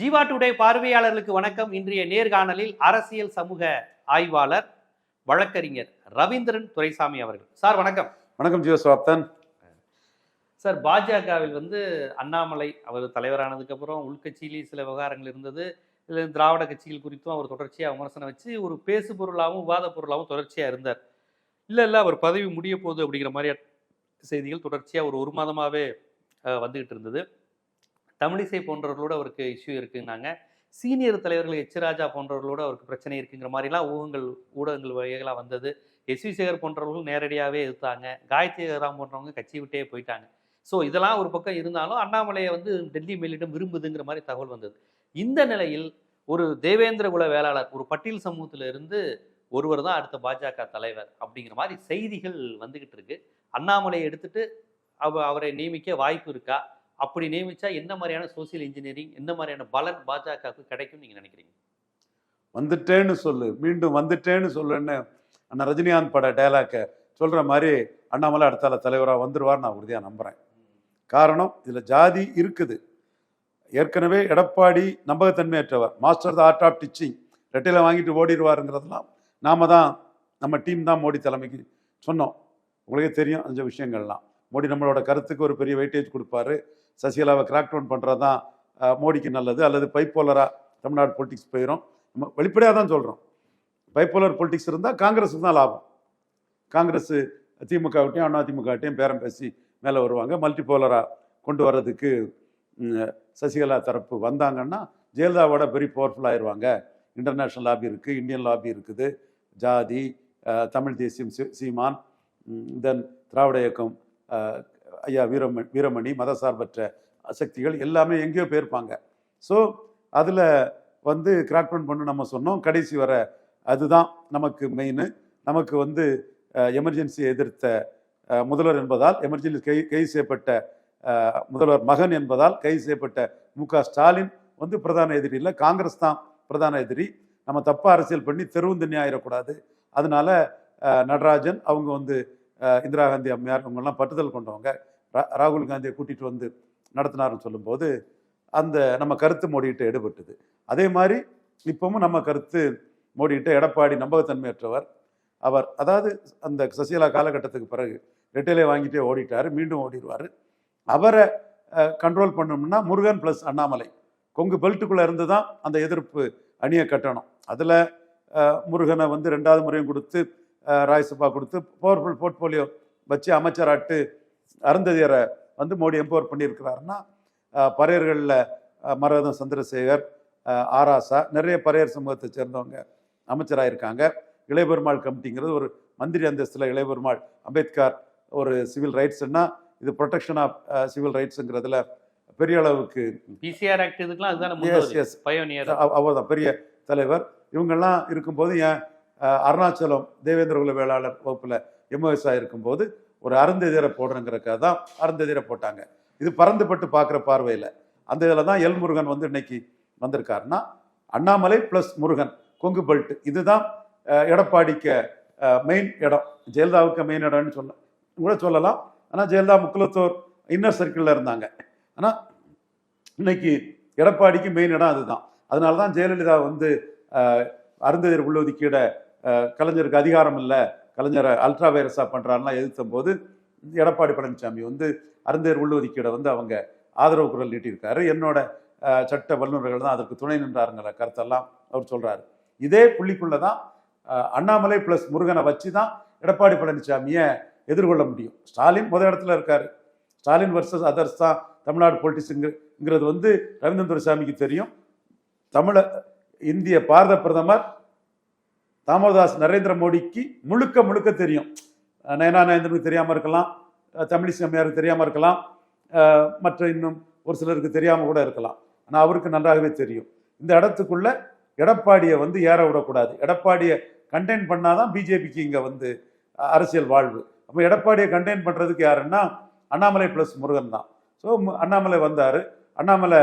Jeeva today பார்வையாளர்களுக்கு வணக்கம். இன்றைய நேர்காணலில் அரசியல் சமூக ஆய்வாளர் வழக்கறிஞர் ரவீந்திரன் துரைசாமி அவர்கள். சார் வணக்கம். வணக்கம் ஜீவஸ்வாப்தன் சார் பாஜகவில் வந்து அண்ணாமலை அவர் தலைவரானதுக்கு அப்புறம் உள்கட்சியிலேயே சில விவகாரங்கள் இருந்தது. இல்லை திராவிட கட்சிகள் குறித்தும் அவர் தொடர்ச்சியாக விமர்சனம் வச்சு ஒரு பேசு பொருளாகவும் விவாத பொருளாகவும் தொடர்ச்சியாக இருந்தார். இல்லை இல்லை அவர் பதவி முடிய போகுது அப்படிங்கிற மாதிரியான செய்திகள் தொடர்ச்சியாக ஒரு ஒரு மாதமாகவே வந்துகிட்டு இருந்தது. தமிழிசை போன்றவர்களோட அவருக்கு இஷ்யூ இருக்குன்னாங்க. சீனியர் தலைவர்கள் எச் ராஜா போன்றவர்களோட அவருக்கு பிரச்சனை இருக்குங்கிற மாதிரிலாம் ஊகங்கள் ஊடகங்கள் வகைகளாக வந்தது. எஸ் வி சேகர் போன்றவர்கள் நேரடியாகவே எதிர்த்தாங்க காயத்ரி ராம் போன்றவங்க கட்சி விட்டே போயிட்டாங்க. ஸோ இதெல்லாம் ஒரு பக்கம் இருந்தாலும் அண்ணாமலையை வந்து டெல்லி மேலிடம் விரும்புதுங்கிற மாதிரி தகவல் வந்தது. இந்த நிலையில் ஒரு தேவேந்திர குல வேளாளர் ஒரு பட்டியல் சமூகத்தில் இருந்து ஒருவர் தான் அடுத்த பாஜக தலைவர் அப்படிங்கிற மாதிரி செய்திகள் வந்துக்கிட்டு இருக்கு. அண்ணாமலையை எடுத்துட்டு அவ அவரை நியமிக்க வாய்ப்பு இருக்கா? அப்படி நியமித்தா என்ன மாதிரியான சோசியல் இன்ஜினியரிங் என்ன மாதிரியான பலன் பாஜகவுக்கு கிடைக்கும் நீங்கள் நினைக்கிறீங்க? வந்துட்டேன்னு சொல்லு. மீண்டும் வந்துட்டேன்னு சொல்லுன்னு அண்ணா ரஜினிகாந்த் பட டைலாக்கை சொல்கிற மாதிரி அண்ணாமலை அடுத்தால தலைவராக வந்துடுவார் நான் உறுதியாக நம்புகிறேன் காரணம் இதில் ஜாதி இருக்குது. ஏற்கனவே Edappadi நம்பகத்தன்மையற்றவர் master the art of teaching ரெட்டையில் வாங்கிட்டு ஓடிடுவாருங்கிறதெல்லாம் நாம தான் நம்ம டீம் தான் மோடி தலைமைக்கு சொன்னோம். உங்களுக்கே தெரியும் அஞ்சு விஷயங்கள்லாம். மோடி நம்மளோட கருத்துக்கு ஒரு பெரிய வெயிட்டேஜ் கொடுப்பாரு. சசிகலாவை கிராக் டவுன் பண்ணுறது தான் மோடிக்கு நல்லது. அல்லது பைப்போலராக தமிழ்நாடு பொலிட்டிக்ஸ் போயிடும் நம்ம வெளிப்படையாக தான் சொல்கிறோம் பைப்போலர் பொலிட்டிக்ஸ் இருந்தால் காங்கிரஸுக்கு தான் லாபம். காங்கிரஸ் திமுகவிட்டையும் அண்ணா பேரம் பேசி மேலே வருவாங்க. மல்டிபோலராக கொண்டு வர்றதுக்கு சசிகலா தரப்பு வந்தாங்கன்னா ஜெயலலிதாவோட பெரிய பவர்ஃபுல் ஆயிடுவாங்க இன்டர்நேஷ்னல் லாபி இருக்குது இந்தியன் லாபி இருக்குது. ஜாதி தமிழ் தேசியம் சீமான் தென் திராவிட இயக்கம் ஐயா வீரம வீரமணி மதசார்பற்ற சக்திகள் எல்லாமே எங்கேயோ போயிருப்பாங்க. ஸோ அதில் வந்து கிராக் டவுன் பண்ணு நம்ம சொன்னோம். கடைசி வர அதுதான் நமக்கு மெயின் நமக்கு வந்து எமர்ஜென்சி எதிர்த்த முதல்வர் என்பதால் எமர்ஜென்சி கை கைது செய்யப்பட்ட முதல்வர் மகன் என்பதால் கைது செய்யப்பட்ட மு ஸ்டாலின் வந்து பிரதான எதிரி இல்லை. காங்கிரஸ் தான் பிரதான எதிரி. நம்ம தப்பாக அரசியல் பண்ணி தெருவும் ஆயிடக்கூடாது அதனால நடராஜன் அவங்க வந்து இந்திரா காந்தி அம்மையார் அவங்கெல்லாம் பட்டுதல் கொண்டவங்க. ராகுல் காந்தியை கூட்டிட்டு வந்து நடத்தினாருன்னு சொல்லும்போது அந்த நம்ம கருத்து மோடிகிட்ட எடுபட்டது. அதே மாதிரி இப்பவும் நம்ம கருத்து மோடிகிட்ட எடப்பாடி நம்பகத்தன்மையற்றவர். அவர் அதாவது அந்த சசிகலா காலகட்டத்துக்கு பிறகு ரெட்டையிலே வாங்கிட்டே ஓடிட்டார் மீண்டும் ஓடிடுவார். அவரை கண்ட்ரோல் பண்ணணும்னா முருகன் ப்ளஸ் அண்ணாமலை. கொங்கு பெல்ட்டுக்குள்ளே இருந்து தான் அந்த எதிர்ப்பு அணியை கட்டணும். அதில் முருகனை வந்து ரெண்டாவது முறையும் கொடுத்து அஹ், ராஜ்சபா கொடுத்து பவர்ஃபுல் போர்ட்ஃபோலியோ வச்சு அமைச்சராட்டு அருந்ததியரை வந்து மோடி எம்பவர் பண்ணியிருக்கிறாருன்னா பறையர்களில் மரகதம் சந்திரசேகர் ஆராசா நிறைய பறையர் சமூகத்தை சேர்ந்தவங்க அமைச்சராக இருக்காங்க இளையபெருமாள் கமிட்டிங்கிறது ஒரு மந்திரி அந்தஸ்தில் இளையபெருமாள் அம்பேத்கர் ஒரு சிவில் ரைட்ஸ்னா இது ப்ரொடெக்ஷன் ஆஃப் சிவில் ரைட்ஸுங்கிறதுல பெரிய அளவுக்கு பிசிஆர் ஆக்ட் இதுக்கெல்லாம் அதுதானே அவர் தான் பெரிய தலைவர். இவங்கெல்லாம் இருக்கும்போது ஏன் அருணாச்சலம் தேவேந்திர குல வேளாளர் வகுப்பில் எம்ஓஎஸ்ஆ இருக்கும்போது ஒரு அருந்ததியரை போடுறங்கிறக்காக தான் அருந்ததிரை போட்டாங்க. இது பறந்துபட்டு பார்க்குற பார்வையில். அந்த இதில் தான் எல் முருகன் வந்து இன்னைக்கு வந்திருக்காருன்னா அண்ணாமலை ப்ளஸ் முருகன் கொங்கு பெல்ட் இதுதான் எடப்பாடிக்கு மெயின் இடம். ஜெயலலிதாவுக்கு மெயின் இடம்னு சொல்ல கூட சொல்லலாம். ஆனால் ஜெயலலிதா முக்குலத்தோர் இன்னர் சர்க்கிளில் இருந்தாங்க. ஆனால் இன்னைக்கு எடப்பாடிக்கு மெயின் இடம் அதுதான். அதனால தான் ஜெயலலிதா வந்து அருந்ததிர் உள்ளொதுக்கீட கலைஞருக்கு அதிகாரம் இல்லை. கலைஞரை அல்ட்ரா வைரஸாக பண்ணுறாருலாம் எதிர்த்த போது எடப்பாடி பழனிசாமி வந்து அருந்தேர் உள்ளொதுக்கீடை வந்து அவங்க ஆதரவு குரல் நீட்டியிருக்காரு. என்னோட சட்ட வல்லுநர்கள் தான் அதற்கு துணை நின்றாருங்கிற கருத்தெல்லாம் அவர் சொல்றாரு. இதே புள்ளிக்குள்ள தான் அண்ணாமலை ப்ளஸ் முருகனை வச்சு தான் எடப்பாடி பழனிசாமியை எதிர்கொள்ள முடியும். ஸ்டாலின் முத இடத்துல இருக்காரு. ஸ்டாலின் வர்சஸ் அதர்ஸ் தான் தமிழ்நாடு பொலிட்டிக்ஸுங்கிறது வந்து ரவீந்திரன் துரைசாமிக்கு தெரியும். தமிழ இந்திய பாரத பிரதமர் தாமோதாஸ் நரேந்திர மோடிக்கு முழுக்க முழுக்க தெரியும். நயனா நயந்திரனுக்கு தெரியாமல் இருக்கலாம். தமிழிசை அம்மையாருக்கு தெரியாமல் இருக்கலாம். மற்ற இன்னும் ஒரு சிலருக்கு தெரியாமல் கூட இருக்கலாம். ஆனால் அவருக்கு நன்றாகவே தெரியும். இந்த இடத்துக்குள்ள எடப்பாடியை வந்து ஏற விடக்கூடாது. எடப்பாடியை கண்டெயின் பண்ணாதான் பிஜேபிக்கு இங்கே வந்து அரசியல் வாழ்வு. அப்போ எடப்பாடியை கண்டெயின் பண்ணுறதுக்கு யாருன்னா அண்ணாமலை ப்ளஸ் முருகன் தான். ஸோ அண்ணாமலை வந்தார். அண்ணாமலை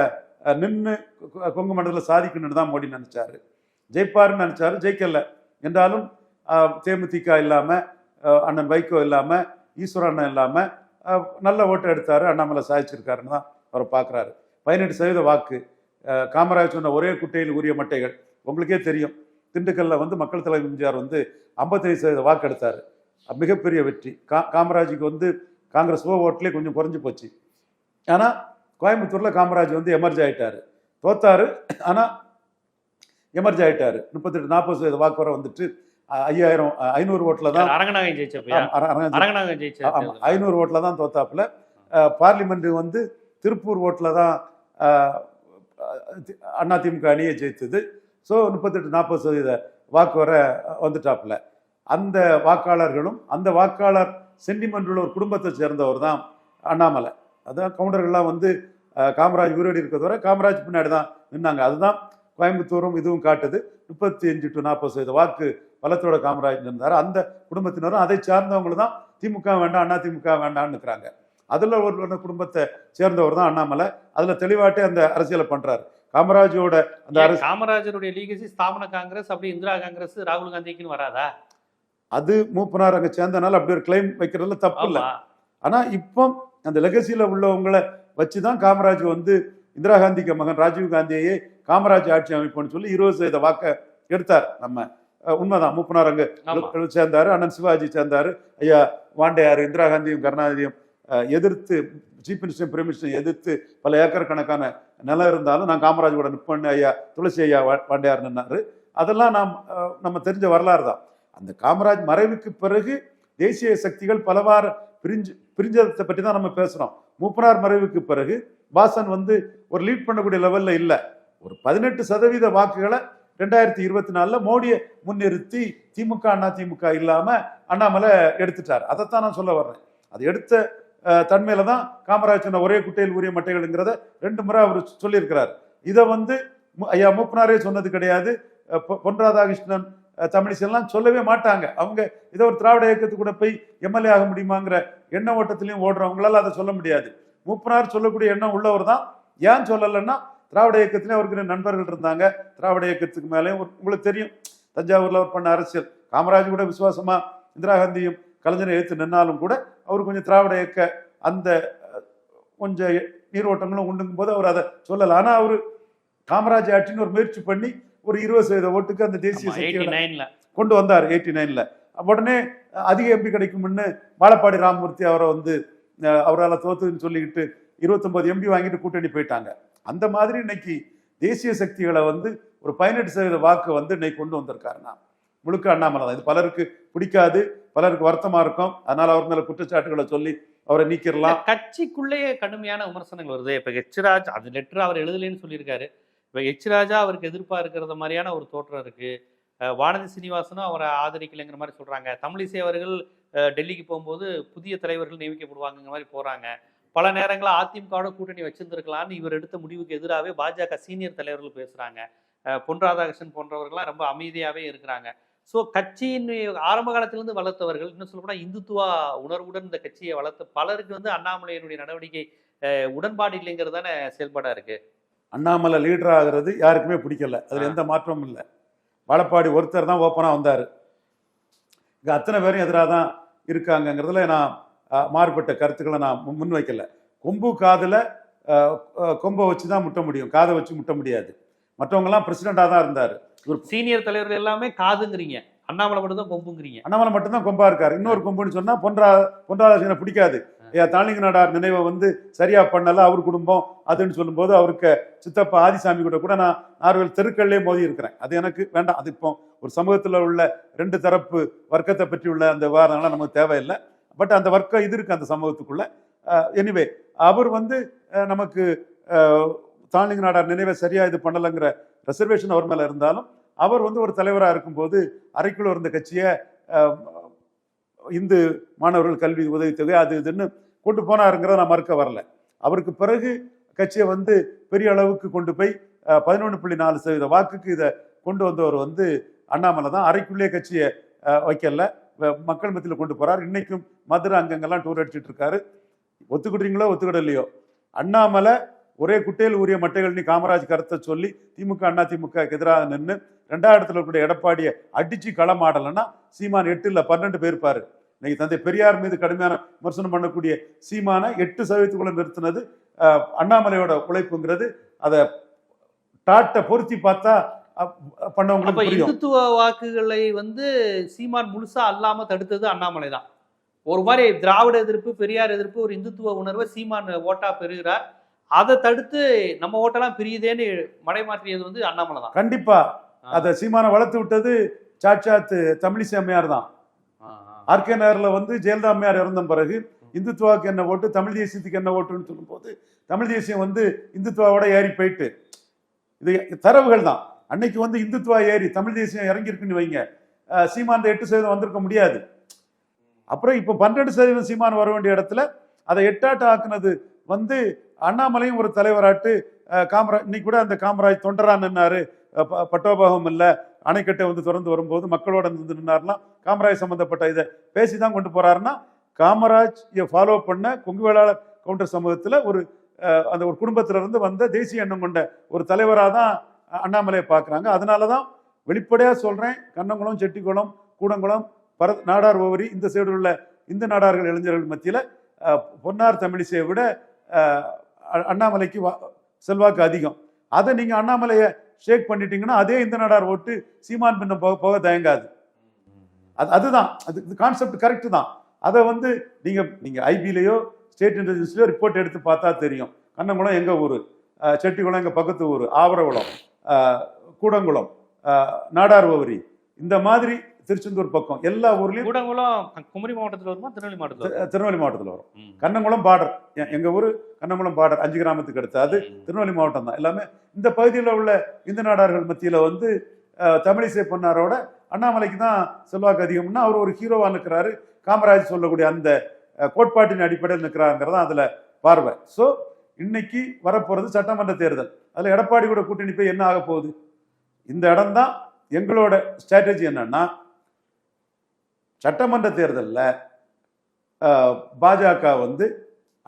நின்று கொங்கு மண்டலத்தில் சாதிக்கணும்னு தான் மோடி நினச்சாரு. ஜெயிப்பாருன்னு நினச்சாரு. ஜெயிக்கலை. என்றாலும் தேமுதிக இல்லாமல் அண்ணன் வைகோ இல்லாமல் ஈஸ்வர அண்ணன் இல்லாமல் நல்ல ஓட்டு எடுத்தார் அண்ணாமலை சாதிச்சிருக்காருன்னு தான் அவரை பார்க்குறாரு பதினெட்டு சதவீத வாக்கு. காமராஜ் சொன்ன ஒரே குட்டையில் உரிய மட்டைகள். உங்களுக்கே தெரியும். திண்டுக்கல்ல வந்து மக்கள் தலைவர் எம்ஜிஆர் வந்து ஐம்பத்தைந்து சதவீத வாக்கு எடுத்தார். மிகப்பெரிய வெற்றி. கா காமராஜுக்கு வந்து காங்கிரஸ் ஓ ஓட்டிலே கொஞ்சம் குறைஞ்சி போச்சு. ஆனால் கோயம்புத்தூரில் காமராஜ் வந்து எமர்ஜ் ஆகிட்டார் தோத்தாரு. ஆனால் எமர்ஜ் ஆயிட்டாரு. முப்பத்தெட்டு நாற்பது சதவீத வாக்கு வர வந்துட்டு ஐயாயிரம் ஐநூறு ஓட்டில் தான் அரங்கநாயகன் ஜெயிச்சப்பையா ஆமா, அர- அரங்க- அரங்கநாயகன் ஜெயிச்ச ஆமா, தேர்தல். ஐநூறு ஓட்டில் தான் தோத்தாப்புல. பார்லிமெண்ட் வந்து திருப்பூர் ஓட்டில் தான் அதிமுக அணியை ஜெயித்தது. ஸோ முப்பத்தெட்டு நாற்பது சதவீத வாக்கு வர வந்துட்டாப்புல. அந்த வாக்காளர்களும் அந்த வாக்காளர் சென்டிமெண்ட் உள்ள ஒரு குடும்பத்தை சேர்ந்தவர் தான் அண்ணாமலை. அதான் கவுண்டர்கள்லாம் வந்து காமராஜ் உயிரோடு இருக்கிறத வரை காமராஜ் பின்னாடி தான் நின்னாங்க. அதுதான் கோயம்புத்தூரும் இதுவும் காட்டுது. முப்பத்தி அஞ்சு டு நாற்பது சதவீத வாக்கு பலத்தோட காமராஜ் இருந்தார். அந்த குடும்பத்தினரும் அதை சார்ந்தவங்க தான் திமுக வேண்டாம் அண்ணா திமுக வேண்டாம்னு இருக்கிறாங்க அதுல ஒரு குடும்பத்தை சேர்ந்தவர் தான் அண்ணாமலை. அதுல தெளிவாட்டே அந்த அரசியலை பண்றாரு. காமராஜோட அந்த அரசு காமராஜருடைய லீகசி ஸ்தாபன காங்கிரஸ் அப்படி இந்திரா காங்கிரஸ் ராகுல் காந்திக்குன்னு வராதா? அது மூப்பனார் அங்க சேர்ந்தனால அப்படி ஒரு கிளைம் வைக்கிறதுல தப்பு இல்லை. ஆமா. ஆனா இப்போ அந்த லெகசியில உள்ளவங்களை வச்சுதான் காமராஜ் வந்து இந்திரா காந்திக்கு மகன் ராஜீவ் காந்தியையே காமராஜ் ஆட்சி அமைப்புன்னு சொல்லி இருபது சதவீத வாக்க எடுத்தார். நம்ம உண்மைதான். மூப்பனார் அங்க சேர்ந்தாரு. அண்ணன் சிவாஜி சேர்ந்தாரு. ஐயா வாண்டையார் இந்திரா காந்தியும் கருணாநிதியும் எதிர்த்து சீஃப் மினிஸ்டர் பிரைம் மினிஸ்டர் எதிர்த்து பல ஏக்கர் கணக்கான நிலம் இருந்தாலும் நான் காமராஜ் கூட நிற்பேன்னு ஐயா துளசி ஐயா வாண்டையார் நின்னாரு. அதெல்லாம் நாம் நம்ம தெரிஞ்ச வரலாறு தான் அந்த காமராஜ் மறைவுக்கு பிறகு தேசிய சக்திகள் பலவாறு பிரிஞ்சு பிரிஞ்சதை பற்றி தான் நம்ம பேசுகிறோம் மூப்பனார் மறைவுக்கு பிறகு வாசன் வந்து ஒரு லீட் பண்ணக்கூடிய லெவலில் இல்லை. ஒரு பதினெட்டு சதவீத வாக்குகளை ரெண்டாயிரத்தி இருபத்தி நாலில் மோடியை முன்னிறுத்தி திமுக அண்ணா திமுக இல்லாமல் அண்ணாமலை எடுத்துட்டார். அதைத்தான் நான் சொல்ல வர்றேன். அது எடுத்த தன்மையில தான் காமராஜ் சொன்ன ஒரே குட்டையில் உரிய மட்டைகள்ங்கிறத ரெண்டு முறை அவர் சொல்லியிருக்கிறார். இதை வந்து ஐயா மூப்பனாரே சொன்னது கிடையாது. பொ- பொன் ராதாகிருஷ்ணன் அஹ், சொல்லவே மாட்டாங்க. அவங்க ஏதோ ஒரு திராவிட இயக்கத்து கூட போய் எம்எல்ஏ ஆக முடியுமாங்கிற எண்ண ஓட்டத்திலையும் ஓடுறவங்களால அதை சொல்ல முடியாது. மூப்பனார் சொல்லக்கூடிய எண்ணம் உள்ளவர் தான். ஏன் சொல்லலைன்னா திராவிட இயக்கத்திலே அவருக்கு நண்பர்கள் இருந்தாங்க. திராவிட இயக்கத்துக்கு மேலே உங்களுக்கு தெரியும் தஞ்சாவூர்ல அவர் பண்ண அரசியல். காமராஜ் கூட விசுவாசமா இந்திரா காந்தியும் கலைஞரை எதிர்த்து நின்னாலும் கூட அவர் கொஞ்சம் திராவிட இயக்க அந்த கொஞ்சம் நீரோட்டங்களும் உண்டுங்கும் போது அவர் அதை சொல்லலை. ஆனால் அவர் காமராஜ் ஆட்சின்னு ஒரு முயற்சி பண்ணி ஒரு இருபது சதவீத ஓட்டுக்கு அந்த தேசிய நைன்ல கொண்டு வந்தார் எயிட்டி நைன்ல உடனே அதிக எம்பி கிடைக்கும்னு வாழப்பாடி ராமமூர்த்தி அவரை வந்து அவரால் தோத்துன்னு சொல்லிக்கிட்டு இருபத்தொன்பது எம்பி வாங்கிட்டு கூட்டணி போயிட்டாங்க. அந்த மாதிரி இன்னைக்கு தேசிய சக்திகளை வந்து ஒரு பதினெட்டு சதவீத வாக்கு வந்து இன்னைக்கு கொண்டு வந்திருக்காருன்னா முழுக்க அண்ணாமலை தான். இது பலருக்கு பிடிக்காது பலருக்கு வருத்தமா இருக்கும். அதனால அவர் மேல குற்றச்சாட்டுகளை சொல்லி அவரை நீக்கிடலாம் கட்சிக்குள்ளேயே கடுமையான விமர்சனங்கள் வருது. இப்ப எச் ராஜ் அது லெட்டர் அவர் எழுதலைன்னு சொல்லியிருக்காரு. இப்போ எச் ராஜா அவருக்கு எதிர்ப்பாக இருக்கிறத மாதிரியான ஒரு தோற்றம் இருக்குது வானதி சீனிவாசனும் அவரை ஆதரிக்கலைங்கிற மாதிரி சொல்கிறாங்க தமிழிசை அவர்கள் டெல்லிக்கு போகும்போது புதிய தலைவர்கள் நியமிக்கப்படுவாங்கங்கிற மாதிரி போகிறாங்க பல நேரங்களில் அதிமுகவோட கூட்டணி வச்சிருந்திருக்கலாம்னு இவர் எடுத்த முடிவுக்கு எதிராகவே பாஜக சீனியர் தலைவர்கள் பேசுகிறாங்க பொன் ராதாகிருஷ்ணன் போன்றவர்கள்லாம் ரொம்ப அமைதியாகவே இருக்கிறாங்க. ஸோ கட்சியின் ஆரம்ப காலத்திலிருந்து வளர்த்தவர்கள் இன்னும் சொல்லப்போனால் இந்துத்துவா உணர்வுடன் இந்த கட்சியை வளர்த்த பலருக்கு வந்து அண்ணாமலையினுடைய நடவடிக்கை உடன்பாடு இல்லைங்கிறது தானே செயல்பாடாக இருக்குது அண்ணாமலை லீடர் ஆகிறது யாருக்குமே பிடிக்கல. அதுல. எந்த மாற்றமும் இல்லை. வாழப்பாடி ஒருத்தர் தான் ஓப்பனா வந்தாரு. இங்க அத்தனை பேரும் எதிராக தான் இருக்காங்கங்கிறதுல நான் மாறுபட்ட கருத்துக்களை நான் முன் முன்வைக்கல. கொம்பு காதுல கொம்பை வச்சு தான் முட்ட முடியும். காதை வச்சு முட்ட முடியாது. மற்றவங்கலாம் பிரசிடண்டாக தான் இருந்தார். சீனியர் தலைவர்கள் எல்லாமே காதுங்கிறீங்க. அண்ணாமலை மட்டும் தான் கொம்புங்கிறீங்க. அண்ணாமலை மட்டும்தான் கொம்பா இருக்காரு. இன்னொரு கொம்புன்னு சொன்னா பொன்றா பொன்ராதாகிருஷ்ணனை பிடிக்காது. தாளிங்க நாடார் நினைவை வந்து சரியா பண்ணல அவர் குடும்பம் அதுன்னு சொல்லும்போது அவருக்கு சித்தப்பா ஆதிசாமி கூட கூட நான் நார்வேல் தெருக்கள்லேயே மோதி இருக்கிறேன். அது எனக்கு வேண்டாம். அது இப்போ ஒரு சமூகத்தில் உள்ள ரெண்டு தரப்பு வர்க்கத்தை பற்றி உள்ள அந்த விவாதங்கள்லாம் நமக்கு தேவையில்லை. பட் அந்த வர்க்கம் இது இருக்கு அந்த சமூகத்துக்குள்ள. எனிவே அவர் வந்து நமக்கு தாளிங்க நாடார் நினைவை சரியா இது பண்ணலைங்கிற ரிசர்வேஷன் அவர் மேல இருந்தாலும் அவர் வந்து ஒரு தலைவராக இருக்கும்போது அறைக்குள்ள இருந்த கட்சியை இந்து மாணவர்கள் கல்வி உதவித்தொகை அது இதுன்னு கொண்டு போனாருங்கிறத நான் மறுக்க வரல. அவருக்கு பிறகு கட்சியை வந்து பெரிய அளவுக்கு கொண்டு போய் பதினொன்று புள்ளி நாலு சதவீத வாக்குக்கு இதை கொண்டு வந்தவர் வந்து அண்ணாமலை தான். அறைக்குள்ளே கட்சியை வைக்கல. மக்கள் மத்தியில் கொண்டு போறார். இன்னைக்கும் மதுரை அங்கங்கெல்லாம் டூர் அடிச்சிட்டு இருக்காரு. ஒத்துக்கிட்டீங்களோ ஒத்துக்கிடலையோ? அண்ணாமலை ஒரே குட்டையில் உரிய மட்டைகள் நீ காமராஜ் கருத்தை சொல்லி திமுக அண்ணா திமுக எதிராக நின்று ரெண்டாவது இடத்துல இருக்கக்கூடிய எடப்பாடியை அடிச்சு களமாடலைன்னா சீமான் எட்டு இல்ல பன்னெண்டு பேர் பாரு இன்னைக்கு தந்தை பெரியார் மீது கடுமையான விமர்சனம் பண்ணக்கூடிய சீமானை எட்டு சதவீதத்துக்குள்ள நிறுத்தினது அண்ணாமலையோட உழைப்புங்கிறது அதை டாட்டை பொருத்தி பார்த்தா பண்ணவங்களுக்கு இந்துத்துவ வாக்குகளை வந்து சீமான் முழுசா அல்லாம தடுத்தது அண்ணாமலை தான். ஒரு மாதிரி திராவிட எதிர்ப்பு பெரியார் எதிர்ப்பு ஒரு இந்துத்துவ உணர்வை சீமான் ஓட்டா பெறுகிறார். அதை தடுத்து நம்ம ஓட்டெல்லாம் பிரியுதேன்னு மடைமாற்றியது வந்து அண்ணாமலை தான். கண்டிப்பா. அதை சீமானை வளர்த்து விட்டது சாட்சாத் தமிழிசை அம்மையார் தான். ஆர்கே நகர்ல வந்து ஜெயலலிதா அம்மையார் இறந்த பிறகு இந்துத்துவாவுக்கு என்ன ஓட்டு தமிழ் தேசியத்துக்கு என்ன ஓட்டுன்னு சொல்லும்போது தமிழ் தேசியம் வந்து இந்துத்துவாவோட ஏறி போயிட்டு. இது தரவுகள் தான். அன்னைக்கு வந்து இந்துத்துவா ஏறி தமிழ் தேசியம் இறங்கியிருக்குன்னு வைங்க. சீமான் எட்டு சதவீதம் வந்திருக்க முடியாது. அப்புறம் இப்போ பன்னெண்டு சதவீதம் சீமான் வர வேண்டிய இடத்துல அதை எட்டாட்டு ஆக்குனது வந்து அண்ணாமலையும் ஒரு தலைவராட்டு காமராஜ் இன்னைக்கு கூட அந்த காமராஜ் தொண்டரா நின்னாரு. அஹ் ப- பட்டோபாகம் இல்லை அணைக்கட்டை வந்து திறந்து வரும்போது மக்களோட வந்து நின்னார்னா காமராஜ் சம்மந்தப்பட்ட இதை பேசி தான் கொண்டு போறாருன்னா காமராஜ் ஃபாலோ பண்ண கொங்கு வேளாளர் கவுண்டர் சமூகத்தில் ஒரு அந்த ஒரு குடும்பத்திலிருந்து வந்த தேசிய எண்ணம் கொண்ட ஒரு தலைவராக தான் அண்ணாமலையை பார்க்குறாங்க. அதனால தான் வெளிப்படையாக சொல்கிறேன் கண்ணங்குளம் செட்டிக்குளம் கூடங்குளம் பர நாடார் ஓவரி இந்த சைடு உள்ள இந்து நாடார்கள் இளைஞர்கள் மத்தியில் பொன்னார் தமிழிசையை விட அ- அண்ணாமலைக்கு வா- செல்வாக்கு அதிகம். அதை நீங்கள் அண்ணாமலையை ஷேக் பண்ணிட்டீங்கன்னா அதே இந்த நாடார் ஓட்டு சீமான் பின்னம் போக போக தயங்காது. அது அதுதான். அது கான்செப்ட் கரெக்ட் தான். அதை வந்து நீங்க நீங்க ஐபிலையோ ஸ்டேட் இன்டெலிஜென்ஸ்லயோ ரிப்போர்ட் எடுத்து பார்த்தா தெரியும். கண்ணங்குளம் எங்க ஊர்? செட்டிக்குளம் எங்க பக்கத்து ஊர்? ஆவரகுளம். கூடங்குளம். நாடார் ஓவரி. இந்த மாதிரி திருச்செந்தூர் பக்கம். எல்லா ஊர்லயும் கூடங்குளம் குமரி மாவட்டத்துல வருமா? திருநெல்வேலி மாவட்டத்துல திருநெல்வேலி மாவட்டத்தில் வரும். கண்ணங்குளம் பார்டர் எங்க ஊர்? கண்ணங்குளம் பார்டர் அஞ்சு கிராமத்துக்கு அடுத்து. அது திருநெல்வேலி மாவட்டம் தான். எல்லாமே இந்த பகுதியில் உள்ள இந்து நாடார்கள் மத்தியில வந்து தமிழிசை பொன்னாரோட அண்ணாமலைக்கு தான் செல்வாக்கு அதிகம்னா அவர் ஒரு ஹீரோவா நிற்கிறாரு காமராஜ் சொல்லக்கூடிய அந்த கோட்பாட்டின் அடிப்படையில் நிற்கிறாங்கிறது அதுல பார்வை. ஸோ இன்னைக்கு வரப்போறது சட்டமன்ற தேர்தல். அதுல எடப்பாடி கூட கூட்டணி போய் என்ன ஆக போகுது? இந்த இடம் தான் எங்களோட ஸ்ட்ராட்டஜி என்னன்னா சட்டமன்ற தேர்தலில் பாஜக வந்து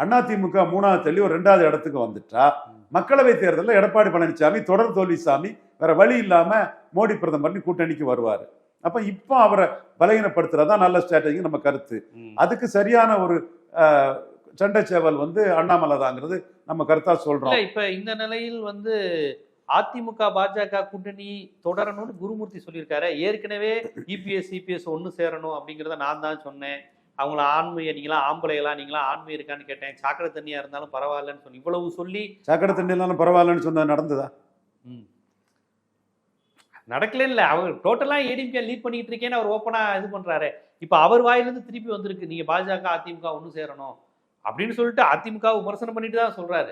அதிமுக மூணாவது தள்ளி ஒரு ரெண்டாவது இடத்துக்கு வந்துட்டா. மக்களவை தேர்தலில் எடப்பாடி பழனிசாமி தொடர் தோல்வி சாமி வேற வழி இல்லாம மோடி பிரதமர்னு கூட்டணிக்கு வருவார். அப்ப இப்போ அவரை பலகீனப்படுத்துறதா நல்ல ஸ்ட்ராட்டஜி நம்ம கருத்து. அதுக்கு சரியான ஒரு சண்டை சேவல் வந்து அண்ணாமலை தாங்கிறது நம்ம கருத்தா சொல்றோம். இப்ப இந்த நிலையில் வந்து அதிமுக பாஜக கூட்டணி தொடரணும்னு குருமூர்த்தி சொல்லியிருக்காரு. ஏற்கனவே இபிஎஸ் சிபிஎஸ் ஒண்ணு சேரணும் அப்படிங்கிறத நான் தான் சொன்னேன். அவங்கள ஆண்மையை நீங்களா ஆம்பளைகளா நீங்களா ஆண்மை இருக்கான்னு கேட்டேன். சாக்கடை தண்ணியா இருந்தாலும் பரவாயில்லன்னு சொல்லி இவ்வளவு சொல்லி சாக்கடை தண்ணியெல்லாம் பரவாயில்லன்னு சொன்னது நடந்ததா? ம். நடக்கல இல்ல அவர் டோட்டலா ஏடிஎம்கே லீட் பண்ணிட்டு இருக்கேன்னு அவர் ஓப்பனா இது பண்றாரு. இப்ப அவர் வாயிலிருந்து திருப்பி வந்திருக்கு. நீங்க பாஜக அதிமுக ஒண்ணு சேரணும் அப்படின்னு சொல்லிட்டு அதிமுக விமர்சனம் பண்ணிட்டு தான் சொல்றாரு.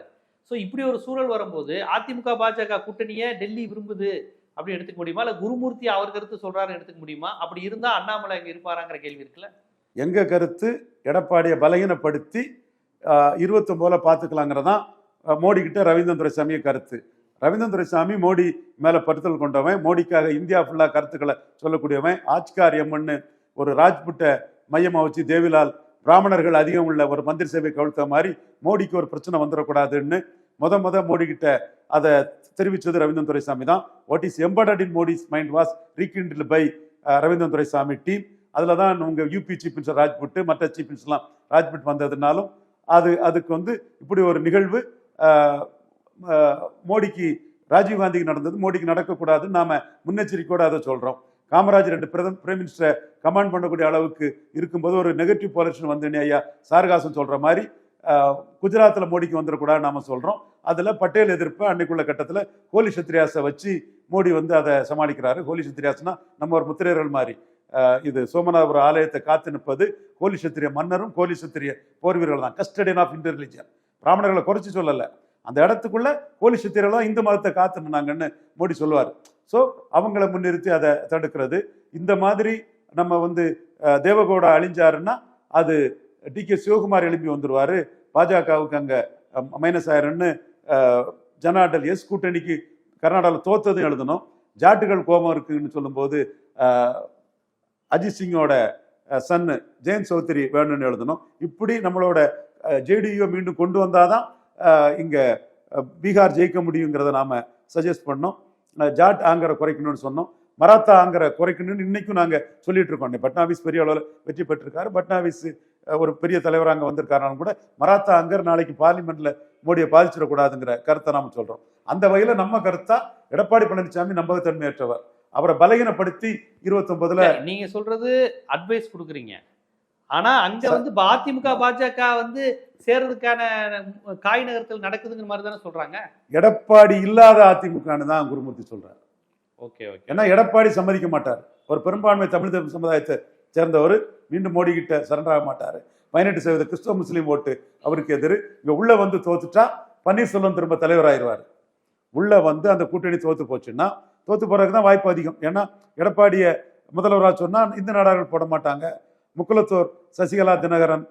சோ இப்படி ஒரு சூழல் வரும்போது அதிமுக பாஜக கூட்டணியை டெல்லி விரும்புது அப்படி எடுத்துக்க முடியுமா? இல்ல குருமூர்த்தி அவர் கருத்து சொல்றாரு எடுத்துக்க முடியுமா? அப்படி இருந்தா அண்ணாமலை அங்க இருப்பாராங்கிற கேள்வி இருக்குல்ல. எங்கள் கருத்து? எடப்பாடியை பலகீனப்படுத்தி இருபத்தொம்போல பார்த்துக்கலாங்கிறதான் மோடிக்கிட்ட மோடி கிட்ட ரவீந்திரன் துரைசாமிய கருத்து. ரவீந்திரன் துரைசாமி மோடி மேலே படுத்தல் கொண்டவன் மோடிக்காக இந்தியா ஃபுல்லாக கருத்துக்களை சொல்லக்கூடியவன் ஆச்கார் எம்மன்னு ஒரு ராஜ்புட்டை மையமா வச்சு தேவிலால் பிராமணர்கள் அதிகம் உள்ள ஒரு மந்திரி சேவை கவிழ்த்த மாதிரி மோடிக்கு ஒரு பிரச்சனை வந்துடக்கூடாதுன்னு முத முத மோடி அதை தெரிவிச்சது ரவீந்திரன் துரைசாமி தான். What is embedded in Modi's mind was rekindle by Ravindran Duraisamy team அதில் தான் உங்கள் யூபி சீஃப் மினிஸ்டர் ராஜ்புட் மற்ற சீஃப் மினிஸ்டர்லாம் ராஜ்புட் வந்ததுனாலும் அது அதுக்கு வந்து இப்படி ஒரு நிகழ்வு மோடிக்கு ராஜீவ்காந்திக்கு நடந்தது. மோடிக்கு நடக்கக்கூடாதுன்னு நாம் முன்னெச்சரிக்கையோடு அதை சொல்கிறோம் காமராஜ் ரெண்டு பிரதம் பிரைம் மினிஸ்டரை கமாண்ட் பண்ணக்கூடிய அளவுக்கு இருக்கும்போது ஒரு நெகட்டிவ் பொலிஷன் வந்து ஐயா சாரகாசன் சொல்கிற மாதிரி குஜராத்தில் மோடிக்கு வந்துடக்கூடாதுன்னு நாம் சொல்கிறோம் அதில் பட்டேல் எதிர்ப்பு அன்னைக்குள்ள கட்டத்தில் ஹோலி சத்ரியாஸை வச்சு மோடி வந்து அதை சமாளிக்கிறாரு. ஹோலி சத்ரியாஸ்னா நம்ம ஒரு முத்திரையர்கள் மாதிரி. இது சோமநாதபுரம் ஆலயத்தை காத்து நிற்பது கோலிசத்திரிய மன்னரும் கோலிசத்திரிய போர் வீரர்கள் தான். கஸ்டடியன் ஆஃப் இந்து ரிலிஜியன் பிராமணர்களை குறைச்சி சொல்லலை. அந்த இடத்துக்குள்ள கோலி தான் இந்து மதத்தை காத்து நின்னாங்கன்னு மோடி சொல்லுவார். ஸோ அவங்கள முன்னிறுத்தி அதை தடுக்கிறது. இந்த மாதிரி நம்ம வந்து தேவகோடா அழிஞ்சாருன்னா அது டி கே சிவகுமார் எழுப்பி வந்துடுவார் பாஜகவுக்கு அங்கே மைனஸ் ஆயிரம்னு ஜனாடல் எஸ் கூட்டணிக்கு கர்நாடகாவில் தோத்ததும் எழுதணும். ஜாட்டுகள் கோபம் இருக்குன்னு சொல்லும்போது அஜித் சிங்கோட சன்னு ஜெயந்த் சௌத்ரி வேணும்னு எழுதணும். இப்படி நம்மளோட ஜேடியூ மீண்டும் கொண்டு வந்தாதான் தான் இங்கே பீகார் ஜெயிக்க முடியுங்கிறத நாம் சஜஸ்ட் பண்ணோம். ஜாட் ஆங்கரை குறைக்கணும்னு சொன்னோம். மராத்தா ஆங்கரை குறைக்கணும்னு இன்னைக்கும் நாங்கள் சொல்லிட்டு இருக்கோம். பட்னாவிஸ் பெரிய அளவில் வெற்றி பெற்றிருக்காரு. பட்னாவிஸ் ஒரு பெரிய தலைவர் அங்கே வந்திருக்காருனாலும் கூட மராத்தா அங்கர் நாளைக்கு பார்லிமெண்ட்ல மோடியை பாதிச்சிடக்கூடாதுங்கிற கருத்தை நாம் சொல்கிறோம் அந்த வகையில் நம்ம கருத்தா எடப்பாடி பழனிசாமி நம்பகத்தன்மையற்றவர். அவரை பலகீனப்படுத்தி இருபத்தொன்பதுல நீங்க சொல்றது அட்வைஸ் கொடுக்குறீங்க. ஆனா அங்க வந்து அதிமுக பாஜக வந்து சேர்றதுக்கான காய் நகரத்தில் நடக்குதுங்கிற மாதிரி தானே சொல்றாங்க? எடப்பாடி இல்லாத அதிமுகன்னு தான் குருமூர்த்தி சொல்றாரு. Okay okay. ஏன்னா எடப்பாடி சம்மதிக்க மாட்டார். ஒரு பெரும்பான்மை தமிழ் சமுதாயத்தை சேர்ந்தவர் மீண்டும் மோடி கிட்ட சரண்டர் ஆக மாட்டார். பதினெட்டு சதவீத கிறிஸ்தவ முஸ்லீம் ஓட்டு அவருக்கு எதிர். இங்க உள்ள வந்து தோத்துட்டா பன்னீர்செல்வம் திரும்ப தலைவராயிருவார். உள்ள வந்து அந்த கூட்டணி தோத்து போச்சுன்னா தோத்து போறதுக்கு தான் வாய்ப்பு அதிகம். ஏன்னா எடப்பாடியை முதல்வராக சொன்னால் இந்த நாடார்கள் போட மாட்டாங்க. முக்குலத்தோர் சசிகலா தினகரன்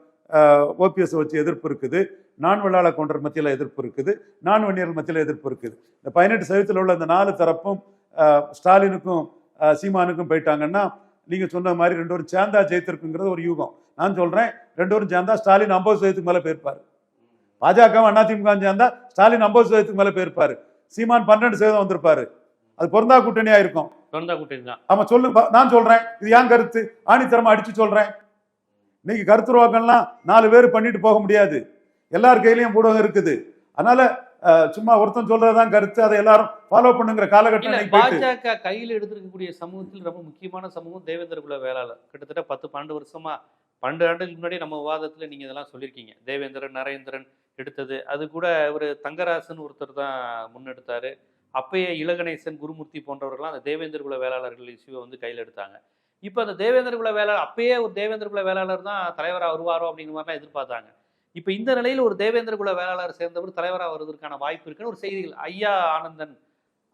ஓபிஎஸ் வச்சு எதிர்ப்பு இருக்குது. நான் வெள்ளாள கொண்டர் மத்தியில் எதிர்ப்பு இருக்குது. நான் வன்னியர்கள் மத்தியில் எதிர்ப்பு இருக்குது. இந்த பதினெட்டு சதவீதத்தில் உள்ள இந்த நாலு தரப்பும் ஸ்டாலினுக்கும் சீமானுக்கும் போயிட்டாங்கன்னா நீங்கள் சொன்ன மாதிரி ரெண்டு பேரும் சேர்ந்தா ஜெயித்திருக்குங்கிறது ஒரு யூகம். நான் சொல்கிறேன் ரெண்டு பேரும் சேர்ந்தா ஸ்டாலின் ஐம்பது சதவீதத்துக்கு மேலே போயிருப்பாரு. பாஜக அதிமுக சேர்ந்தா ஸ்டாலின் ஐம்பது சதவீதத்துக்கு மேலே போயிருப்பார். சீமான் பன்னெண்டு சதவீதம் வந்திருப்பாரு. அது பொருந்தா கூட்டணியா இருக்கும். சொந்த கூட்டணி தான். ஆமா சொல்லு நான் சொல்றேன். இது ஏன் கருத்து? ஆணித்தரமா அடிச்சு சொல்றேன். இன்னைக்கு கருத்துருவாக்கம்லாம் நாலு பேர் பண்ணிட்டு போக முடியாது. எல்லார் கையிலயும் ஊடகம் இருக்குது. அதனால சும்மா ஒருத்தன் சொல்றதுதான் கருத்து. அதை எல்லாரும் ஃபாலோ பண்ணுங்கிற காலகட்டம் பாஜக கையில் எடுத்திருக்கக்கூடிய சமூகத்தில் ரொம்ப முக்கியமான சமூகம் தேவேந்திர குல வேளாளர் கிட்டத்தட்ட பத்து பன்னெண்டு வருஷமா பன்னெண்டு ஆண்டுகளுக்கு முன்னாடி நம்ம விவாதத்துல நீங்க இதெல்லாம் சொல்லியிருக்கீங்க. தேவேந்திரன் நரேந்திரன் எடுத்தது. அது கூட ஒரு தங்கராசன் ஒருத்தர் தான் முன்னெடுத்தாரு. அப்பயே இளகணேசன் குருமூர்த்தி போன்றவர்கள்லாம் அந்த தேவேந்திர குல வேளாளர்கள் இஷ்யூவை வந்து கையில் எடுத்தாங்க. இப்போ அந்த தேவேந்திர குல வேளாளர் அப்பயே ஒரு தேவேந்திர குல வேளாளர் தான் தலைவராக வருவாரோ அப்படிங்கிற மாதிரிலாம் எதிர்பார்த்தாங்க. இப்போ இந்த நிலையில் ஒரு தேவேந்திர குல வேளாளர் சேர்ந்தவர் தலைவராக வருவதற்கான வாய்ப்பு இருக்குன்னு ஒரு செய்திகள். ஐயா ஆனந்தன்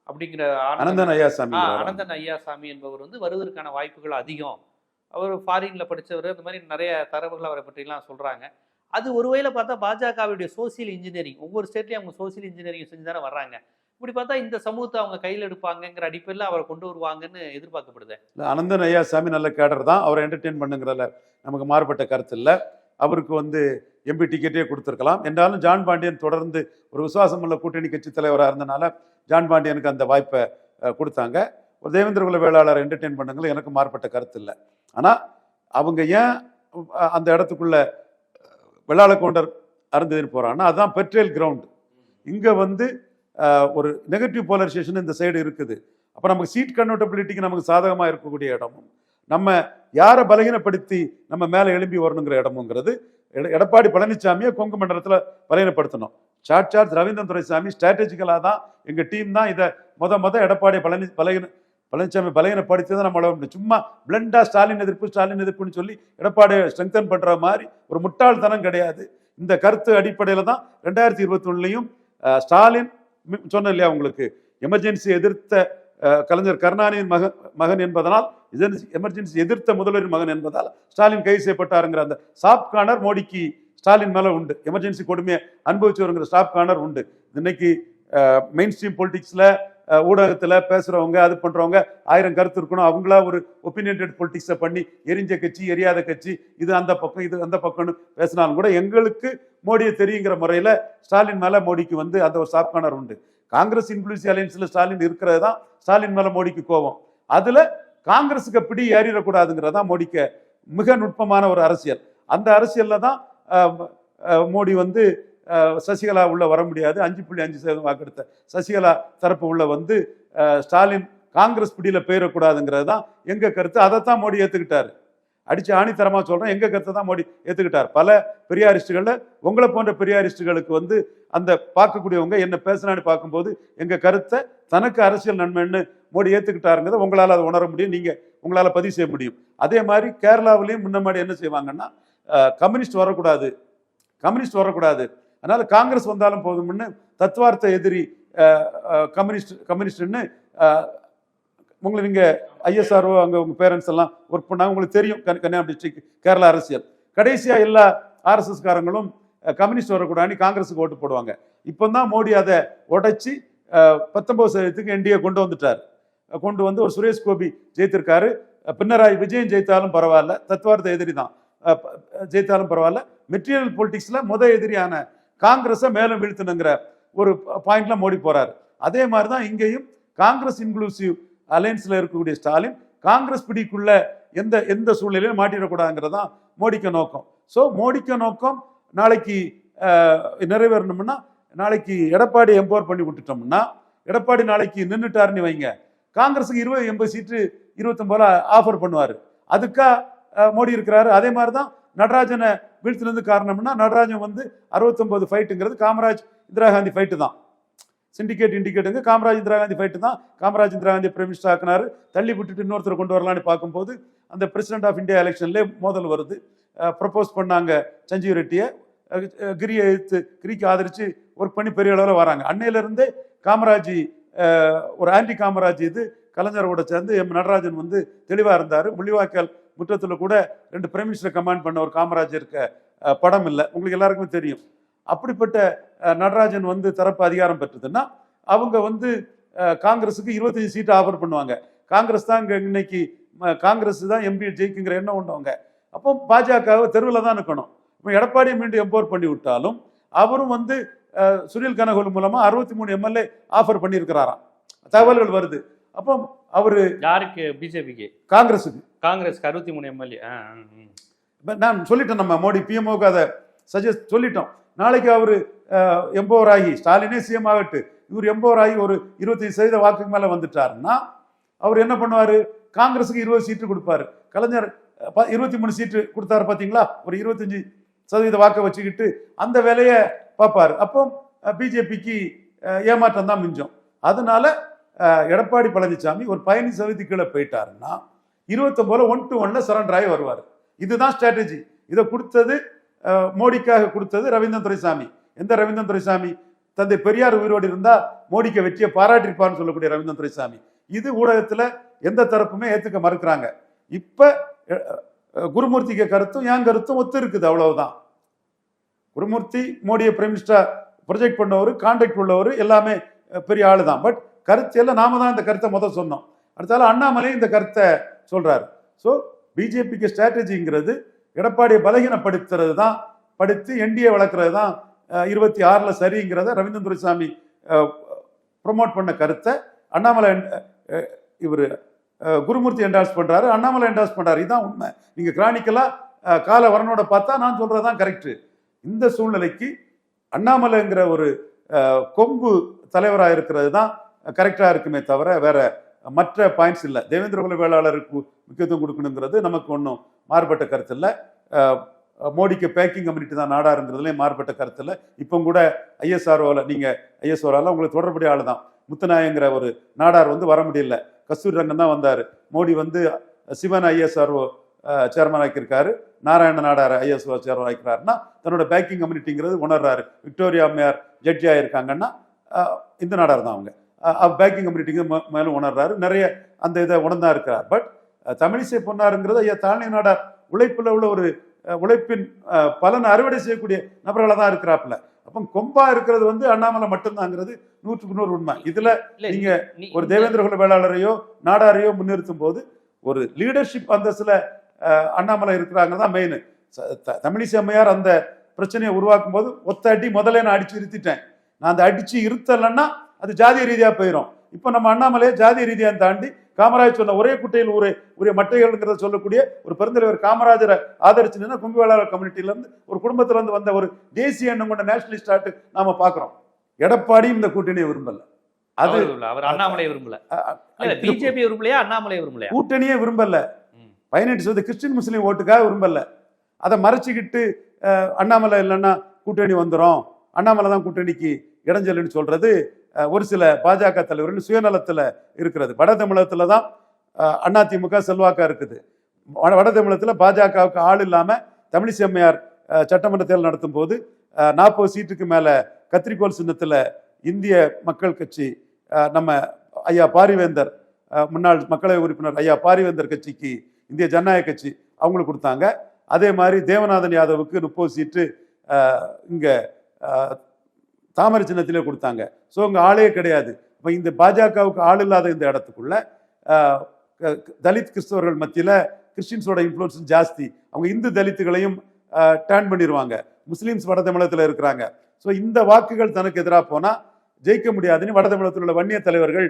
அப்படிங்கிற ஆனந்தன் அனந்தன் ஐயாசாமி அனந்தன் ஐயாசாமி என்பவர் வந்து வருவதற்கான வாய்ப்புகள் அதிகம். அவர் ஃபாரின்ல படிச்சவர் இந்த மாதிரி நிறைய தரவுகள் அவரை பற்றிலாம் சொல்றாங்க. அது ஒரு வகையில பார்த்தா பாஜகவுடைய சோசியல் இன்ஜினியரிங் ஒவ்வொரு ஸ்டேட்லயும் அவங்க சோசியல் இன்ஜினியரிங் செஞ்சு தானே வர்றாங்க. இப்படி பார்த்தா இந்த சமூகத்தை அவங்க கையில் எடுப்பாங்கங்கிற அடிப்படையில் அவரை கொண்டு வருவாங்கன்னு எதிர்பார்க்கப்படுது. இல்லை அனந்தன் ஐயாசாமி நல்ல கேடர் தான். அவரை என்டர்டெயின் பண்ணுங்கிறதுல நமக்கு மாறுபட்ட கருத்து இல்லை. அவருக்கு வந்து எம்பி டிக்கெட்டே கொடுத்துருக்கலாம். என்றாலும் ஜான் பாண்டியன் தொடர்ந்து ஒரு விசுவாசமுள்ள கூட்டணி கட்சி தலைவராக இருந்தனால ஜான் பாண்டியனுக்கு அந்த வாய்ப்பை கொடுத்தாங்க. ஒரு தேவேந்திர குல வேளாளர் என்டர்டெயின் பண்ணுங்கள் எனக்கு மாறுபட்ட கருத்து இல்லை. ஆனால் அவங்க ஏன் அந்த இடத்துக்குள்ள வெள்ளாள கவுண்டர் அருந்ததின்னு போகிறாங்கன்னா அதுதான் பெட்ரேல் கிரவுண்ட். இங்கே வந்து ஒரு நெகட்டிவ் போலரைசேஷன் இந்த சைடு இருக்குது. அப்போ நமக்கு சீட் கன்வெர்டபிலிட்டிக்கு நமக்கு சாதகமாக இருக்கக்கூடிய இடமும் நம்ம யாரை பலகீனப்படுத்தி நம்ம மேலே எழும்பி வரணுங்கிற இடமுங்கிறது எட- எடப்பாடி பழனிசாமியை கொங்கு மண்டலத்தில் பலகீனப்படுத்தணும். சாட் சார்ஜ் ரவீந்திரன் துரைசாமி ஸ்ட்ராட்டஜிக்கலாக தான் எங்கள் டீம் தான் இதை மொத மொத எடப்பாடி பழனி பலகீன பழனிசாமி பலகீனப்படுத்தி தான் நம்மள சும்மா பிளண்டா ஸ்டாலின் எதிர்ப்பு ஸ்டாலின் எதிர்ப்புன்னு சொல்லி எடப்பாடியை ஸ்ட்ரெங்தன் பண்ணுற மாதிரி ஒரு முட்டாள்தனம் கிடையாது. இந்த கருத்து அடிப்படையில் தான் ரெண்டாயிரத்தி இருபத்தி ஒன்றுலையும் ஸ்டாலின் சொன்னேன் இல்லையா உங்களுக்கு? எமர்ஜென்சி எதிர்த்த கலைஞர் கருணாநிதியின் மகன் மகன் என்பதனால் எமர்ஜென்சி எதிர்த்த முதல்வரின் மகன் என்பதால் ஸ்டாலின் கைது செய்யப்பட்டாருங்கிற அந்த சாப் கார்னர் மோடிக்கு ஸ்டாலின் மேலே உண்டு. எமர்ஜென்சி கொடுமையை அனுபவிச்சவருங்கிற ஸ்டாப் கார்னர் உண்டு. இன்னைக்கு மெயின் ஸ்ட்ரீம் பொலிட்டிக்ஸில் ஊடகத்தில் பேசுகிறவங்க அது பண்ணுறவங்க ஆயிரம் கருத்து இருக்கணும். அவங்களா ஒரு ஒப்பீனியன்டட் பொலிட்டிக்ஸை பண்ணி எரிஞ்ச கட்சி எரியாத கட்சி இது அந்த பக்கம் இது அந்த பக்கம்னு பேசினாலும் கூட எங்களுக்கு மோடியை தெரியுங்கிற முறையில் ஸ்டாலின் மேலே மோடிக்கு வந்து அந்த ஒரு சாப் கார்னர் உண்டு. காங்கிரஸ் இன்ஃபுளுசி அலையன்ஸில் ஸ்டாலின் இருக்கிறது தான் ஸ்டாலின் மேலே மோடிக்கு கோபம். அதில் காங்கிரஸுக்கு பிடி ஏறிடக்கூடாதுங்கிறது தான் மோடிக்கு மிக நுட்பமான ஒரு அரசியல். அந்த அரசியலில் தான் மோடி வந்து சசிகலா உள்ள வர முடியாது. அஞ்சு புள்ளி அஞ்சு சதவீதம் வாக்கெடுத்த சசிகலா தரப்பு உள்ள வந்து ஸ்டாலின் காங்கிரஸ் பிடியில் போயிடக்கூடாதுங்கிறது தான் எங்கள் கருத்து. அதைத்தான் மோடி ஏற்றுக்கிட்டாரு அடிச்சு ஆணித்தரமா சொல்றேன். எங்க கருத்தை தான் மோடி ஏத்துக்கிட்டார். பல பெரியாரிஸ்டுகள்ல உங்களை போன்ற பெரியாரிஸ்டுகளுக்கு வந்து அந்த பார்க்கக்கூடியவங்க என்ன பேசுனான்னு பார்க்கும்போது எங்க கருத்தை தனக்கு அரசியல் நன்மைன்னு மோடி ஏத்துக்கிட்டாருங்கிறத உங்களால அதை உணர முடியும். நீங்க உங்களால பதிவு செய்ய முடியும். அதே மாதிரி கேரளாவிலையும் முன்னமாடி என்ன செய்வாங்கன்னா கம்யூனிஸ்ட் வரக்கூடாது. கம்யூனிஸ்ட் வரக்கூடாது. அதனால காங்கிரஸ் வந்தாலும் போதும்னு தத்துவார்த்த எதிரி கம்யூனிஸ்ட் கம்யூனிஸ்ட்னு உங்களை நீங்க ஐஎஸ்ஆர்ஓ அங்க உங்க பேரண்ட்ஸ் எல்லாம் ஒர்க் பண்ணாங்க உங்களுக்கு தெரியும். கன்- கன்னியாகுமரி டிஸ்ட்ரிக்ட் கேரளா அரசியல். கடைசியா எல்லா ஆர்எஸ்எஸ் காரங்களும் கம்யூனிஸ்ட் வரக்கூடாதுன்னு காங்கிரஸுக்கு ஓட்டு போடுவாங்க. இப்போ தான் மோடி அதை உடைச்சி பத்தொன்பது சதவீதத்துக்கு என்டிஏ கொண்டு வந்துட்டார். கொண்டு வந்து ஒரு சுரேஷ் கோபி ஜெயித்திருக்காரு. பின்னராய் விஜயம் ஜெயித்தாலும் பரவாயில்ல தத்துவார்த்த எதிரி தான். ஜெயித்தாலும் பரவாயில்ல. மெட்டீரியல் பொலிட்டிக்ஸில் முத எதிரியான காங்கிரஸை மேலும் வீழ்த்தணுங்கிற ஒரு பாயிண்ட்ல மோடி போறாரு. அதே மாதிரி தான் இங்கேயும் காங்கிரஸ் இன்க்ளூசிவ் அலையன்ஸில் இருக்கக்கூடிய ஸ்டாலின் காங்கிரஸ் பிடிக்குள்ள எந்த எந்த சூழ்நிலையிலும் மாட்டிடக்கூடாதுங்கிறது தான் மோடிக்க நோக்கம். ஸோ மோடிக்க நோக்கம் நாளைக்கு நிறைவேறணும்னா நாளைக்கு எடப்பாடி எம்பவர் பண்ணி விட்டுட்டோம்னா எடப்பாடி நாளைக்கு நின்றுட்டாருன்னு வைங்க. காங்கிரஸுக்கு இருபது எண்பது சீட்டு இருபத்தொன்பதுல ஆஃபர் பண்ணுவார். அதுக்காக மோடி இருக்கிறாரு. அதே மாதிரி தான் நடராஜனை வீழ்த்தினது காரணம்னா நடராஜன் வந்து அறுபத்தொம்போது ஃபைட்டுங்கிறது காமராஜ் இந்திரா காந்தி ஃபைட்டு தான் சிண்டிகேட் இண்டிகேட்டுங்க காமராஜ் இந்திரா காந்தி ஃபைட்டு தான். காமராஜ் இந்திரா காந்தி பிரைம் மினிஸ்டர் ஆக்கினாரு. தள்ளி விட்டுட்டு இன்னொருத்தர் கொண்டு வரலான்னு பார்க்கும்போது அந்த பிரசிடென்ட் ஆஃப் இந்தியா எலெக்ஷன்லேயே மோதல் வருது. ப்ரப்போஸ் பண்ணாங்க சஞ்சீவ் ரெட்டியை. கிரியை எதிர்த்து கிரிக்கு ஆதரித்து ஒர்க் பண்ணி பெரிய அளவில் வராங்க. அன்னையிலேருந்தே காமராஜ் ஒரு ஆன்டி காமராஜ் இது கலைஞரோட சேர்ந்து எம். நடராஜன் வந்து தெளிவாக இருந்தார். முள்ளிவாய்க்கால் முற்றத்தில் கூட ரெண்டு பிரைம் மினிஸ்டர் கமாண்ட் பண்ண ஒரு காமராஜ் இருக்க படம் இல்லை. உங்களுக்கு எல்லாருக்குமே தெரியும். அப்படிப்பட்ட நடராஜன் வந்து தரப்பு அதிகாரம் பெற்றதுன்னா அவங்க வந்து காங்கிரஸுக்கு இருபத்தஞ்சு சீட்டு ஆஃபர் பண்ணுவாங்க. காங்கிரஸ் தான் இங்க இன்னைக்கு காங்கிரஸ் தான் எம்பி ஜெயிக்குங்கிற எண்ணம் உண்டவங்க அப்போ பாஜகவை தெருவில் தான் நிற்கணும் இப்போ எடப்பாடியை மீண்டும் எம்பவர் பண்ணி விட்டாலும் அவரும் வந்து சுனில் கனகோலு மூலமா அறுபத்தி மூணு எம்எல்ஏ ஆஃபர் பண்ணியிருக்கிறாராம். தகவல்கள் வருது. அப்போ அவரு யாருக்கு? பிஜேபிக்கு காங்கிரஸுக்கு காங்கிரஸ்க்கு அறுபத்தி மூணு எம்எல்ஏ நான் சொல்லிட்டேன் நம்ம மோடி பிஎம்ஓக்கு அதை சஜஸ்ட் சொல்லிட்டோம். நாளைக்கு அவர் எம்பவர் ஆகி ஸ்டாலினே சிஎம் ஆகட்டு இவர் எம்பவர் ஆகி ஒரு இருபத்தஞ்சு சதவீத வாக்குக்கு மேலே வந்துட்டாருன்னா அவர் என்ன பண்ணுவார்? காங்கிரஸுக்கு இருபது சீட்டு கொடுப்பாரு. கலைஞர் இருபத்தி மூணு சீட்டு கொடுத்தாரு பார்த்தீங்களா ஒரு இருபத்தஞ்சு சதவீத வாக்கை வச்சுக்கிட்டு அந்த வேலையை பார்ப்பாரு. அப்போ பிஜேபிக்கு ஏமாற்றம் தான் மிஞ்சம். அதனால எடப்பாடி பழனிசாமி ஒரு பயணி சதவீதி கீழே போயிட்டாருன்னா இருபத்தொம்போதுல ஒன் டு ஒன்ல சரண்டர் ஆகி வருவார். இதுதான் ஸ்ட்ராட்டஜி இதை கொடுத்தது மோடிக்காக கொடுத்தது ரவீந்திரன் துரைசாமி. எந்த ரவீந்திரன் துரைசாமி? தந்தை பெரியார் உயிரோடு இருந்தா மோடிக்கு வெற்றியை பாராட்டிருப்பார்னு சொல்லக்கூடிய ரவீந்திரன் துரைசாமி. இது ஊடகத்துல எந்த தரப்புமே ஏத்துக்க மறுக்கிறாங்க. இப்ப குருமூர்த்திக்கு கருத்தும் என் கருத்தும் ஒத்து இருக்குது அவ்வளவுதான். குருமூர்த்தி மோடியை பிரைம் மினிஸ்டர் ப்ரொஜெக்ட் பண்ணவர் கான்டாக்ட் உள்ளவர் எல்லாமே பெரிய ஆளு தான் பட் கருத்தியல்ல நாம தான் இந்த கருத்தை முதல் சொன்னோம். அடுத்தால அண்ணாமலை இந்த கருத்தை சொல்றாரு. ஸோ பிஜேபிக்கு ஸ்ட்ராட்டஜிங்கிறது எடப்பாடியை பலகீனப்படுத்துறது தான் படித்து என்டிஏ வளர்க்குறது தான் இருபத்தி ஆறில் சரிங்கிறத ரவீந்திரன் துரைசாமி ப்ரொமோட் பண்ண கருத்தை அண்ணாமலை இவர் குருமூர்த்தி என்டாஸ் பண்ணுறாரு அண்ணாமலை என்டாஸ் பண்ணுறாரு இதுதான் உண்மை. நீங்கள் கிரானிக்கலாக கால வரனோட பார்த்தா நான் சொல்கிறது தான் கரெக்டு இந்த சூழ்நிலைக்கு அண்ணாமலைங்கிற ஒரு கொங்கு தலைவராக இருக்கிறது தான் கரெக்டாக இருக்குமே தவிர வேற மற்ற பாயிண்ட்ஸ் இல்லை. தேவேந்திர குல வேளாளருக்கு முக்கியத்துவம் கொடுக்கணுங்கிறது நமக்கு ஒன்றும் மாறுபட்ட கருத்து இல்லை மோடிக்கு பேக்கிங் கம்யூனிட்டி தான் நாடாருங்கிறதுலேயும் மாறுபட்ட கருத்து இல்லை இப்போ கூட ஐஎஸ்ஆர்ஓவில் நீங்கள் ஐஎஸ்ஆர்ஓவில் உங்களுக்கு தொடர்புடைய ஆள் தான். முத்துநாயங்கிற ஒரு நாடார் வந்து வர முடியல. கஸ்தூரி ரங்கன் தான் வந்தார். மோடி வந்து சிவன் ஐஎஸ்ஆர்ஓ சேர்மன் ஆக்கியிருக்காரு. நாராயண நாடார் ஐஎஸ்ஓ சேர்மன் ஆக்கிறாருன்னா தன்னோட பேக்கிங் கம்யூனிட்டிங்கிறது உணர்றாரு. விக்டோரியா அம்மையார் ஜட்ஜி ஆகியிருக்காங்கன்னா இந்த நாடார் தான் அவங்க. பேக்கிங் கம்யூனிட்டிங்க மேலும் உணர்றாரு. நிறைய அந்த இதை உணர்ந்தா இருக்கிறார். பட் தமிழிசை பொன்னாருங்கிறது ஐயா தாழ்நிலை நாடார் உழைப்புல உள்ள ஒரு உழைப்பின் பலனை அறுவடை செய்யக்கூடிய நபர்களாக தான் இருக்கிறாப்புல. அப்போ கொம்பா இருக்கிறது வந்து அண்ணாமலை மட்டும்தாங்கிறது நூற்றுக்கு நூறு உண்மை. இதுல நீங்க ஒரு தேவேந்திர குல வேளாளரையோ நாடாரையோ முன்னிறுத்தும் போது ஒரு லீடர்ஷிப் அந்தஸ்துல அண்ணாமலை இருக்கிறாங்க தான் மெயின் தமிழிசை அம்மையார் அந்த பிரச்சனையை உருவாக்கும் போது ஒத்த அடி முதல்ல நான் அடிச்சு இருத்திட்டேன். நான் அந்த அடிச்சு இருத்தலைன்னா அது ஜாதிய ரீதியா போயிடும் இப்போ நம்ம அண்ணாமலையை ஜாதிய ரீதியா தாண்டி காமராஜ் சொன்ன ஒரே குட்டையில் ஊரே உரிய மட்டைகள்ங்கிறத சொல்லக்கூடிய ஒரு பெருந்தலைவர் காமராஜரை ஆதரிச்சு நின்னா கும்பி வேளாளர் கம்யூனிட்டில இருந்து ஒரு குடும்பத்துல இருந்து வந்த ஒரு தேசிய எண்ணம் கொண்ட நேஷனலிஸ்ட் ஆட்டு நாம பாக்குறோம். எடப்பாடியும் இந்த கூட்டணியை விரும்பல. அது அவர் அண்ணாமலை விரும்பல. பிஜேபி விரும்பலையா? அண்ணாமலை விரும்பலையா? கூட்டணியே விரும்பல. பதினெட்டு சதவீத கிறிஸ்டின் முஸ்லீம் ஓட்டுக்காக விரும்பல. அதை மறைச்சிக்கிட்டு அண்ணாமலை இல்லைன்னா கூட்டணி வந்துரும். அண்ணாமலை தான் கூட்டணிக்கு இடைஞ்சல்னு சொல்றது. ஒரு சில பாஜக தலைவர்கள் சுயநலத்தில் இருக்கிறது. வட தமிழகத்தில் தான் அதிமுக செல்வாக்கா இருக்குது. வட வட பாஜகவுக்கு ஆள் இல்லாமல் தமிழிசை அம்மையார் சட்டமன்ற தேர்தல் நடத்தும் போது நாற்பது சீட்டுக்கு மேலே கத்திரிக்கோல் சின்னத்தில் இந்திய மக்கள் கட்சி நம்ம ஐயா பாரிவேந்தர் முன்னாள் மக்களவை உறுப்பினர் ஐயா பாரிவேந்தர் கட்சிக்கு இந்திய ஜனநாயக கட்சி அவங்களுக்கு கொடுத்தாங்க. அதே மாதிரி தேவநாதன் யாதவுக்கு முப்பது சீட்டு இங்கே தாமரை சின்னத்திலே கொடுத்தாங்க. ஸோ அங்கே ஆளே கிடையாது. இப்போ இந்த பாஜகவுக்கு ஆள் இல்லாத இந்த இடத்துக்குள்ள க- தலித் கிறிஸ்தவர்கள் மத்தியில் கிறிஸ்டின்ஸோட இன்ஃப்ளூன்ஸும் ஜாஸ்தி. அவங்க இந்து தலித்துகளையும் டேர்ன் பண்ணிடுவாங்க முஸ்லீம்ஸ் வட தமிழகத்தில் இருக்கிறாங்க. ஸோ இந்த வாக்குகள் தனக்கு எதிராக போனால் ஜெயிக்க முடியாதுன்னு வட தமிழகத்தில் உள்ள வன்னிய தலைவர்கள்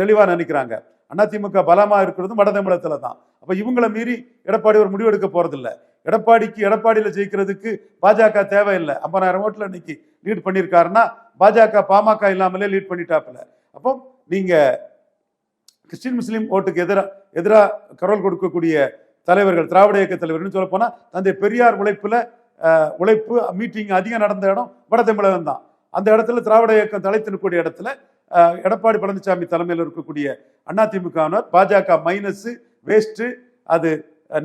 தெளிவாக நினைக்கிறாங்க. அதிமுக பலமாக இருக்கிறதும் வட தமிழகத்தில் தான். அப்போ இவங்களை மீறி எடப்பாடி ஒரு முடிவெடுக்க போகிறதில்ல எடப்பாடிக்கு எடப்பாடியில் ஜெயிக்கிறதுக்கு பாஜக தேவையில்லை. ஐம்பதாயிரம் ஓட்டில் இன்னைக்கு லீட் பண்ணியிருக்காருன்னா பாஜக பாமக இல்லாமலே லீட் பண்ணிட்டாப்புல. அப்போ நீங்கள் கிறிஸ்டின் முஸ்லீம் ஓட்டுக்கு எதிராக எதிராக குரல் கொடுக்கக்கூடிய தலைவர்கள் திராவிட இயக்க தலைவர்கள்னு சொல்ல போனால் தந்தை பெரியார் உழைப்பில் உழைப்பு மீட்டிங் அதிகம் நடந்த இடம் வட தமிழகம் தான். அந்த இடத்துல திராவிட இயக்கம் தலைத்து இடத்துல எடப்பாடி பழனிசாமி தலைமையில் இருக்கக்கூடிய அதிமுகவினர் பாஜக மைனஸ் வேஸ்ட்டு அது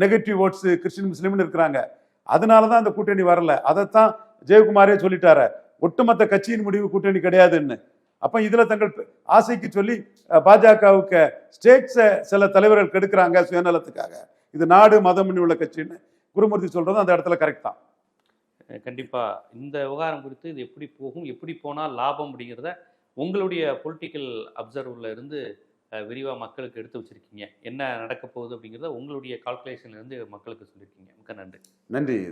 நெகட்டிவ் ஓட்ஸு கிறிஸ்டின் முஸ்லீம்னு இருக்கிறாங்க. அதனால தான் அந்த கூட்டணி வரல. அதைத்தான் ஜெயக்குமாரே சொல்லிட்டாரு. ஒட்டுமொத்த கட்சியின் முடிவு கூட்டணி கிடையாதுன்னு. அப்ப இதுல தங்கள் ஆசைக்கு சொல்லி பாஜகவுக்கு ஸ்டேட்ஸை சில தலைவர்கள் கெடுக்கிறாங்க சுயநலத்துக்காக. இது நாடு மதம் உள்ள கட்சின்னு குருமூர்த்தி சொல்றதும் அந்த இடத்துல கரெக்ட் தான். அஹ் கண்டிப்பா. இந்த விவகாரம் குறித்து இது எப்படி போகும் எப்படி போனால் லாபம் அப்படிங்கிறத உங்களுடைய பொலிட்டிக்கல் அப்சர்வர்ல இருந்து அஹ், விரிவா மக்களுக்கு எடுத்து வச்சிருக்கீங்க. என்ன நடக்க போகுது அப்படிங்கிறத உங்களுடைய கால்குலேஷன்ல இருந்து மக்களுக்கு சொல்லியிருக்கீங்க மிக்க நன்றி. நன்றி.